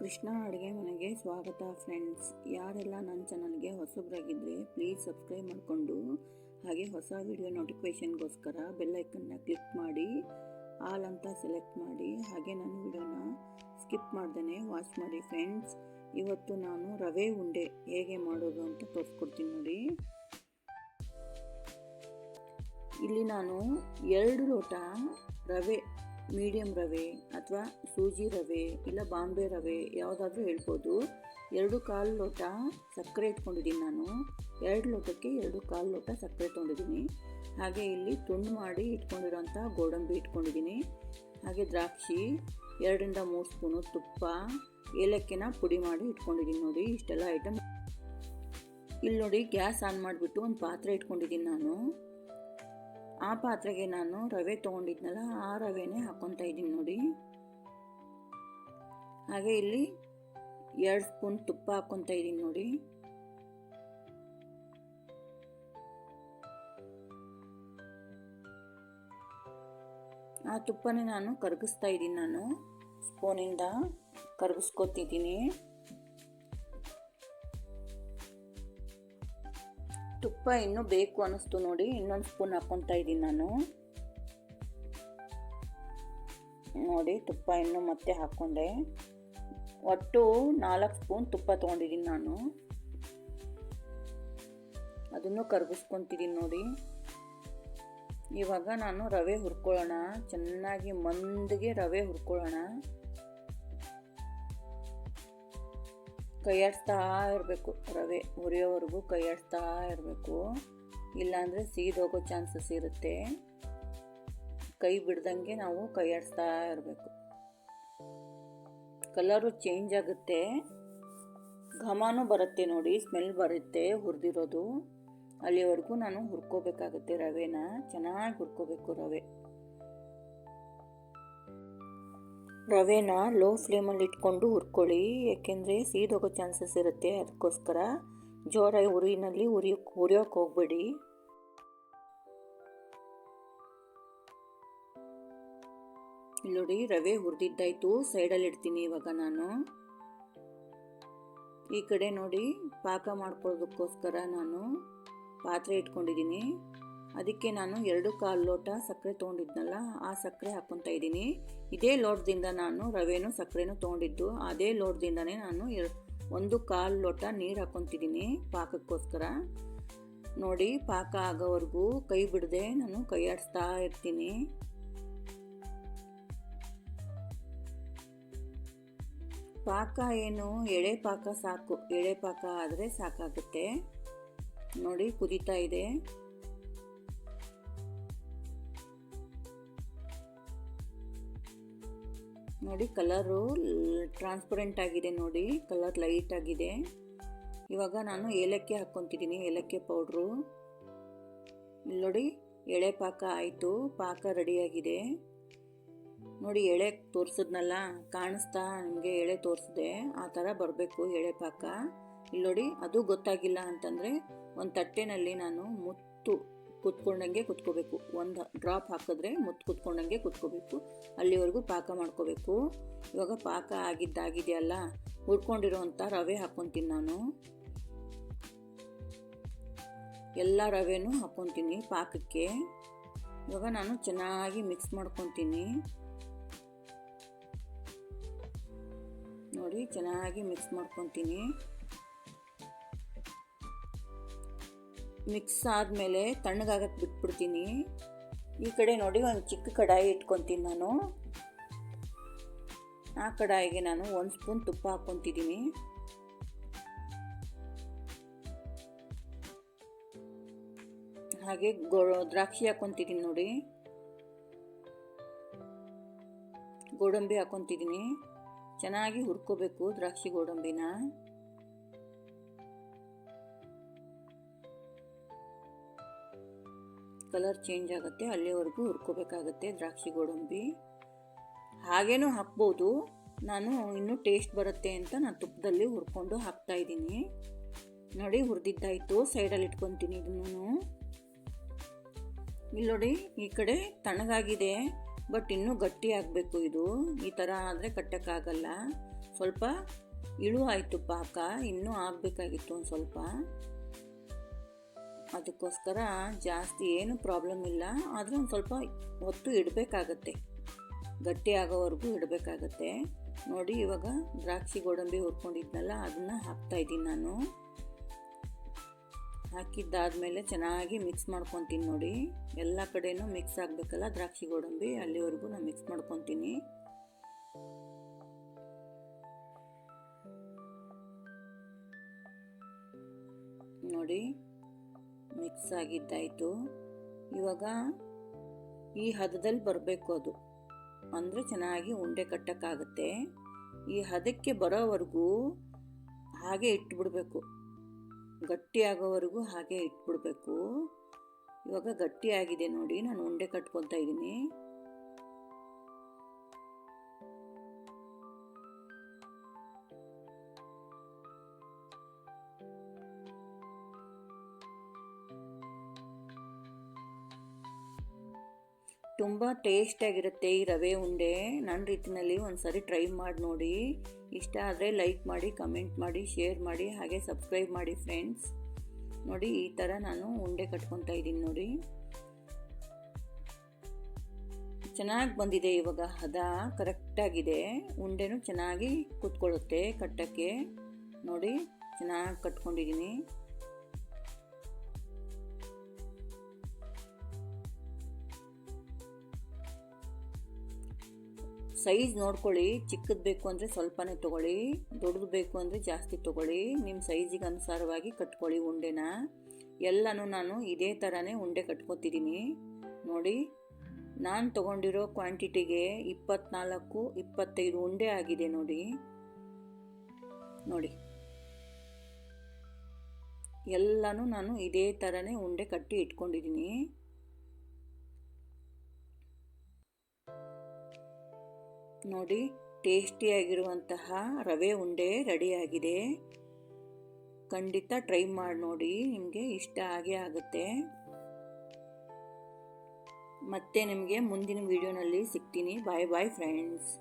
ಕೃಷ್ಣ ಅಡುಗೆ ಮನೆಗೆ ಸ್ವಾಗತ ಫ್ರೆಂಡ್ಸ್ ಯಾರೆಲ್ಲ ನನ್ನ ಚಾನಲ್ಗೆ ಹೊಸಬ್ರಾಗಿದ್ದರೆ ಪ್ಲೀಸ್ ಸಬ್ಸ್ಕ್ರೈಬ್ ಮಾಡಿಕೊಂಡು, ಹಾಗೆ ಹೊಸ ವಿಡಿಯೋ ನೋಟಿಫಿಕೇಷನ್ಗೋಸ್ಕರ ಬೆಲ್ಲೈಕನ್ನ ಕ್ಲಿಕ್ ಮಾಡಿ ಆಲ್ ಅಂತ ಸೆಲೆಕ್ಟ್ ಮಾಡಿ, ಹಾಗೆ ನನ್ನ ವಿಡಿಯೋನ ಸ್ಕಿಪ್ ಮಾಡ್ದೇ ವಾಚ್ ಮಾಡಿ ಫ್ರೆಂಡ್ಸ್ ಇವತ್ತು ನಾನು ರವೆ ಉಂಡೆ ಹೇಗೆ ಮಾಡೋದು ಅಂತ ತೋರಿಸ್ಕೊಡ್ತೀನಿ ನೋಡಿ. ಇಲ್ಲಿ ನಾನು ಎರಡು ಲೋಟ ರವೆ ಮೀಡಿಯಮ್ ರವೆ ಅಥವಾ ಸೂಜಿ ರವೆ ಇಲ್ಲ ಬಾಂಬೆ ರವೆ ಯಾವುದಾದ್ರೂ ಹೇಳ್ಬೋದು. ಎರಡು ಕಾಲು ಲೋಟ ಸಕ್ಕರೆ ಇಟ್ಕೊಂಡಿದ್ದೀನಿ ನಾನು. ಎರಡು ಲೋಟಕ್ಕೆ ಎರಡು ಕಾಲು ಲೋಟ ಸಕ್ಕರೆ ತೊಗೊಂಡಿದ್ದೀನಿ ಹಾಗೆ ಇಲ್ಲಿ ತುಂಡು ಮಾಡಿ ಇಟ್ಕೊಂಡಿರೋಂಥ ಗೋಡಂಬಿ ಇಟ್ಕೊಂಡಿದ್ದೀನಿ. ಹಾಗೆ ದ್ರಾಕ್ಷಿ, ಎರಡರಿಂದ ಮೂರು ಸ್ಪೂನು ತುಪ್ಪ, ಏಲಕ್ಕಿನ ಪುಡಿ ಮಾಡಿ ಇಟ್ಕೊಂಡಿದ್ದೀನಿ ನೋಡಿ, ಇಷ್ಟೆಲ್ಲ ಐಟಮ್ ಇಲ್ಲಿ ನೋಡಿ ಗ್ಯಾಸ್ ಆನ್ ಮಾಡಿಬಿಟ್ಟು ಒಂದು ಪಾತ್ರೆ ಇಟ್ಕೊಂಡಿದ್ದೀನಿ ನಾನು. ಆ ಪಾತ್ರೆಗೆ ನಾನು ರವೆ ತೊಗೊಂಡಿದ್ನಲ್ಲ, ಆ ರವೆನೇ ಹಾಕ್ಕೊತಾ ಇದ್ದೀನಿ ನೋಡಿ. ಹಾಗೆ ಇಲ್ಲಿ ಎರಡು ಸ್ಪೂನ್ ತುಪ್ಪ ಹಾಕ್ಕೊತಾ ಇದ್ದೀನಿ ನೋಡಿ. ಆ ತುಪ್ಪನೇ ನಾನು ಕರಗಿಸ್ತಾ ಇದ್ದೀನಿ ನಾನು, ಸ್ಪೂನಿಂದ ಕರಗಿಸ್ಕೊತಿದ್ದೀನಿ. ಇನ್ನೂ ಬೇಕು ಅನ್ನಿಸ್ತು ನೋಡಿ, ಇನ್ನೊಂದು ಸ್ಪೂನ್ ಹಾಕ್ಕೊತಾ ಇದ್ದೀನಿ ನಾನು. ನೋಡಿ, ತುಪ್ಪ ಇನ್ನೂ ಮತ್ತೆ ಹಾಕ್ಕೊಂಡೆ ಒಟ್ಟು ನಾಲ್ಕು ಸ್ಪೂನ್ ತುಪ್ಪ ತೊಗೊಂಡಿದ್ದೀನಿ ನಾನು. ಅದನ್ನು ಕರಗಿಸ್ಕೊತಿದ್ದೀನಿ ನೋಡಿ. ಇವಾಗ ನಾನು ರವೆ ಹುರ್ಕೊಳ್ಳೋಣ. ಚೆನ್ನಾಗಿ ಮಂದಿಗೆ ರವೆ ಹುರ್ಕೊಳ್ಳೋಣ. ಕೈಯಾಡಿಸ್ತಾ ಇರಬೇಕು ರವೆ ಹುರಿಯೋವರೆಗೂ ಕೈಯಾಡಿಸ್ತಾ ಇರಬೇಕು ಇಲ್ಲಾಂದರೆ ಸೀದೋಗೋ ಚಾನ್ಸಸ್ ಇರುತ್ತೆ. ಕೈ ಬಿಡ್ದಂಗೆ ನಾವು ಕೈಯಾಡಿಸ್ತಾ ಇರಬೇಕು ಕಲರು ಚೇಂಜ್ ಆಗುತ್ತೆ. ಘಮನೂ ಬರುತ್ತೆ ನೋಡಿ, ಸ್ಮೆಲ್ ಬರುತ್ತೆ ಹುರಿದಿರೋದು. ಅಲ್ಲಿವರೆಗೂ ನಾನು ಹುರ್ಕೋಬೇಕಾಗುತ್ತೆ ರವೆನ. ಚೆನ್ನಾಗಿ ಹುರ್ಕೋಬೇಕು ರವೆ. ರವೆನ ಲೋ ಫ್ಲೇಮಲ್ಲಿ ಇಟ್ಕೊಂಡು ಹುರ್ಕೊಳ್ಳಿ ಯಾಕೆಂದರೆ ಸೀದೋಗೋ ಚಾನ್ಸಸ್ ಇರುತ್ತೆ. ಅದಕ್ಕೋಸ್ಕರ ಜೋರಾಗಿ ಉರಿನಲ್ಲಿ ಉರಿ, ಉರಿಯೋಕೆ ಹೋಗ್ಬೇಡಿ. ನೋಡಿ, ರವೆ ಹುರಿದಿದ್ದಾಯ್ತು. ಸೈಡಲ್ಲಿ ಇಡ್ತೀನಿ ಇವಾಗ ನಾನು. ಈ ಕಡೆ ನೋಡಿ, ಪಾಕ ಮಾಡ್ಕೊಳ್ಳೋದಕ್ಕೋಸ್ಕರ ನಾನು ಪಾತ್ರೆ ಇಟ್ಕೊಂಡಿದ್ದೀನಿ. ಅದಕ್ಕೆ ನಾನು ಎರಡು ಕಾಲು ಲೋಟ ಸಕ್ಕರೆ ತೊಗೊಂಡಿದ್ನಲ್ಲ, ಆ ಸಕ್ಕರೆ ಹಾಕ್ಕೊತಾ ಇದ್ದೀನಿ. ಇದೇ ಲೋಟದಿಂದ ನಾನು ರವೆನೂ ಸಕ್ಕರೆನೂ ತೊಗೊಂಡಿದ್ದು. ಅದೇ ಲೋಟದಿಂದನೇ ನಾನು ಒಂದು ಕಾಲು ಲೋಟ ನೀರು ಹಾಕ್ಕೊತಿದ್ದೀನಿ ಪಾಕಕ್ಕೋಸ್ಕರ. ನೋಡಿ, ಪಾಕ ಆಗೋವರೆಗೂ ಕೈ ಬಿಡದೆ ನಾನು ಕೈ ಆಡಿಸ್ತಾ ಇರ್ತೀನಿ. ಪಾಕ ಏನು, ಎಳೆ ಪಾಕ ಸಾಕು. ಎಳೆ ಪಾಕ ಆದರೆ ಸಾಕಾಗುತ್ತೆ. ನೋಡಿ, ಕುದೀತಾ ಇದೆ. ನೋಡಿ ಕಲರು ಟ್ರಾನ್ಸ್ಪರೆಂಟ್ ಆಗಿದೆ ನೋಡಿ ಕಲರ್ ಲೈಟ್ ಆಗಿದೆ. ಇವಾಗ ನಾನು ಏಲಕ್ಕಿ ಹಾಕ್ಕೊತಿದ್ದೀನಿ, ಏಲಕ್ಕಿ ಪೌಡ್ರು ನೋಡಿ, ಎಳೆ ಪಾಕ ಆಯಿತು, ಪಾಕ ರೆಡಿಯಾಗಿದೆ ನೋಡಿ, ಎಳೆ ತೋರಿಸಿದ್ನಲ್ಲ, ಕಾಣಿಸ್ತಾ ನಿಮಗೆ ಎಳೆ ತೋರಿಸಿದೆ, ಆ ಥರ ಬರಬೇಕು ಎಳೆ ಪಾಕ. ಇಲ್ಲಿ ನೋಡಿ, ಅದು ಗೊತ್ತಾಗಿಲ್ಲ ಅಂತಂದರೆ ಒಂದು ತಟ್ಟೆನಲ್ಲಿ ನಾನು ಮುತ್ತು ಕುತ್ಕೊಂಡಂಗೆ ಕುತ್ಕೋಬೇಕು. ಒಂದು ಡ್ರಾಪ್ ಹಾಕಿದ್ರೆ ಮುತ್ತು ಕುತ್ಕೊಂಡಂಗೆ ಕುತ್ಕೋಬೇಕು. ಅಲ್ಲಿವರೆಗೂ ಪಾಕ ಮಾಡ್ಕೋಬೇಕು. ಇವಾಗ ಪಾಕ ಆಗಿದ್ದಾಗಿದೆಯಲ್ಲ ಹುಡ್ಕೊಂಡಿರೋವಂಥ ರವೆ ಹಾಕ್ಕೊತೀನಿ ನಾನು. ಎಲ್ಲ ರವೆನೂ ಹಾಕ್ಕೊತೀನಿ ಪಾಕಕ್ಕೆ. ಇವಾಗ ನಾನು ಚೆನ್ನಾಗಿ ಮಿಕ್ಸ್ ಮಾಡ್ಕೊತೀನಿ. ನೋಡಿ, ಚೆನ್ನಾಗಿ ಮಿಕ್ಸ್ ಮಾಡ್ಕೊತೀನಿ. ಮಿಕ್ಸ್ ಆದಮೇಲೆ ತಣ್ಣಗಾಗಕ್ಕೆ ಬಿಟ್ಬಿಡ್ತೀನಿ. ಈ ಕಡೆ ನೋಡಿ ಒಂದು ಚಿಕ್ಕ ಕಡಾಯಿ ಇಟ್ಕೊತೀನಿ ನಾನು. ಆ ಕಡಾಯಿಗೆ ನಾನು ಒಂದು ಸ್ಪೂನ್ ತುಪ್ಪ ಹಾಕ್ಕೊತಿದ್ದೀನಿ. ಹಾಗೆ ಗೋ, ದ್ರಾಕ್ಷಿ ಹಾಕ್ಕೊತಿದ್ದೀನಿ ನೋಡಿ. ಗೋಡಂಬಿ ಹಾಕ್ಕೊತಿದ್ದೀನಿ. ಚೆನ್ನಾಗಿ ಹುರ್ಕೋಬೇಕು ದ್ರಾಕ್ಷಿ ಗೋಡಂಬಿನ. ಕಲರ್ ಚೇಂಜ್ ಆಗುತ್ತೆ, ಅಲ್ಲಿವರೆಗೂ ಹುರ್ಕೋಬೇಕಾಗತ್ತೆ ದ್ರಾಕ್ಷಿ ಗೋಡಂಬಿ. ಹಾಗೇನೂ ಹಾಕ್ಬೋದು. ನಾನು ಇನ್ನೂ ಟೇಸ್ಟ್ ಬರುತ್ತೆ ಅಂತ ನಾನು ತುಪ್ಪದಲ್ಲಿ ಹುರ್ಕೊಂಡು ಹಾಕ್ತಾ ಇದ್ದೀನಿ. ನೋಡಿ, ಹುರಿದಿದ್ದಾಯಿತು. ಸೈಡಲ್ಲಿ ಇಟ್ಕೊತೀನಿ ಇದನ್ನು ಇಲ್ಲಿ ನೋಡಿ, ಈ ಕಡೆ ತಣ್ಣಗಾಗಿದೆ, ಬಟ್ ಇನ್ನೂ ಗಟ್ಟಿ ಆಗಬೇಕು ಇದು. ಈ ಥರ ಆದರೆ ಕಟ್ಟೋಕ್ಕಾಗಲ್ಲ. ಸ್ವಲ್ಪ ಇಳು ಆಯಿತು ಪಾಕ, ಇನ್ನೂ ಆಗಬೇಕಾಗಿತ್ತು ಒಂದು ಸ್ವಲ್ಪ. ಅದಕ್ಕೋಸ್ಕರ ಜಾಸ್ತಿ ಏನು ಪ್ರಾಬ್ಲಮ್ ಇಲ್ಲ. ಆದರೆ ಒಂದು ಸ್ವಲ್ಪ ಹೊತ್ತು ಇಡಬೇಕಾಗತ್ತೆ. ಗಟ್ಟಿ ಆಗೋವರೆಗೂ ಇಡಬೇಕಾಗತ್ತೆ. ನೋಡಿ, ಇವಾಗ ದ್ರಾಕ್ಷಿ ಗೋಡಂಬಿ ಹುರ್ಕೊಂಡಿದ್ನಲ್ಲ, ಅದನ್ನು ಹಾಕ್ತಾ ಇದ್ದೀನಿ ನಾನು. ಹಾಕಿದ್ದಾದಮೇಲೆ ಚೆನ್ನಾಗಿ ಮಿಕ್ಸ್ ಮಾಡ್ಕೊತೀನಿ ನೋಡಿ. ಎಲ್ಲ ಕಡೆನೂ ಮಿಕ್ಸ್ ಆಗಬೇಕಲ್ಲ ದ್ರಾಕ್ಷಿ ಗೋಡಂಬಿ, ಅಲ್ಲಿವರೆಗೂ ನಾನು ಮಿಕ್ಸ್ ಮಾಡ್ಕೊತೀನಿ. ನೋಡಿ ಮಿಕ್ಸ್ ಆಗಿದ್ದಾಯಿತು ಇವಾಗ ಈ ಹದದಲ್ಲಿ ಬರಬೇಕು ಅದು. ಅಂದರೆ ಚೆನ್ನಾಗಿ ಉಂಡೆ ಕಟ್ಟಕ್ಕಾಗುತ್ತೆ. ಈ ಹದಕ್ಕೆ ಬರೋವರೆಗೂ ಹಾಗೆ ಇಟ್ಬಿಡಬೇಕು. ಗಟ್ಟಿಯಾಗೋವರೆಗೂ ಹಾಗೆ ಇಟ್ಬಿಡಬೇಕು. ಇವಾಗ ಗಟ್ಟಿಯಾಗಿದೆ ನೋಡಿ, ನಾನು ಉಂಡೆ ಕಟ್ಕೊತಾ ಇದ್ದೀನಿ. ತುಂಬ ಟೇಸ್ಟಾಗಿರುತ್ತೆ ಈ ರವೆ ಉಂಡೆ. ನನ್ನ ರೀತಿಯಲ್ಲಿ ಒಂದು ಸರಿ ಟ್ರೈ ಮಾಡಿ ನೋಡಿ. ಇಷ್ಟ ಆದರೆ ಲೈಕ್ ಮಾಡಿ ಕಮೆಂಟ್ ಮಾಡಿ ಶೇರ್ ಮಾಡಿ, ಹಾಗೆ ಸಬ್ಸ್ಕ್ರೈಬ್ ಮಾಡಿ ಫ್ರೆಂಡ್ಸ್ ನೋಡಿ, ಈ ಥರ ನಾನು ಉಂಡೆ ಕಟ್ಕೊತಾ ಇದ್ದೀನಿ ನೋಡಿ. ಚೆನ್ನಾಗಿ ಬಂದಿದೆ ಇವಾಗ ಹದ ಕರೆಕ್ಟಾಗಿದೆ ಉಂಡೆನೂ ಚೆನ್ನಾಗಿ ಕೂತ್ಕೊಳ್ಳುತ್ತೆ ಕಟ್ಟಕ್ಕೆ. ನೋಡಿ, ಚೆನ್ನಾಗಿ ಕಟ್ಕೊಂಡಿದ್ದೀನಿ. ಸೈಜ್ ನೋಡ್ಕೊಳ್ಳಿ. ಚಿಕ್ಕದು ಬೇಕು ಅಂದರೆ ಸ್ವಲ್ಪನೇ ತೊಗೊಳ್ಳಿ. ದೊಡ್ಡದು ಬೇಕು ಅಂದರೆ ಜಾಸ್ತಿ ತೊಗೊಳ್ಳಿ. ನಿಮ್ಮ ಸೈಜಿಗೆ ಅನುಸಾರವಾಗಿ ಕಟ್ಕೊಳ್ಳಿ ಉಂಡೆನ. ಎಲ್ಲನೂ ನಾನು ಇದೇ ಥರನೇ ಉಂಡೆ ಕಟ್ಕೊತಿದ್ದೀನಿ ನೋಡಿ, ನಾನು ತೊಗೊಂಡಿರೋ ಕ್ವಾಂಟಿಟಿಗೆ ಇಪ್ಪತ್ನಾಲ್ಕು, ಇಪ್ಪತ್ತೈದು ಉಂಡೆ ಆಗಿದೆ ನೋಡಿ. ನೋಡಿ. ಎಲ್ಲನೂ ನಾನು ಇದೇ ಥರನೇ ಉಂಡೆ ಕಟ್ಟಿ ಇಟ್ಕೊಂಡಿದ್ದೀನಿ ನೋಡಿ, ಟೇಸ್ಟಿಯಾಗಿರುವಂತಹ ರವೆ ಉಂಡೆ ರೆಡಿಯಾಗಿದೆ. ಖಂಡಿತ ಟ್ರೈ ಮಾಡಿ ನೋಡಿ, ನಿಮಗೆ ಇಷ್ಟ ಆಗೇ ಆಗುತ್ತೆ. ಮತ್ತೆ ನಿಮಗೆ ಮುಂದಿನ ವಿಡಿಯೋನಲ್ಲಿ ಸಿಗ್ತೀನಿ. Bye bye friends.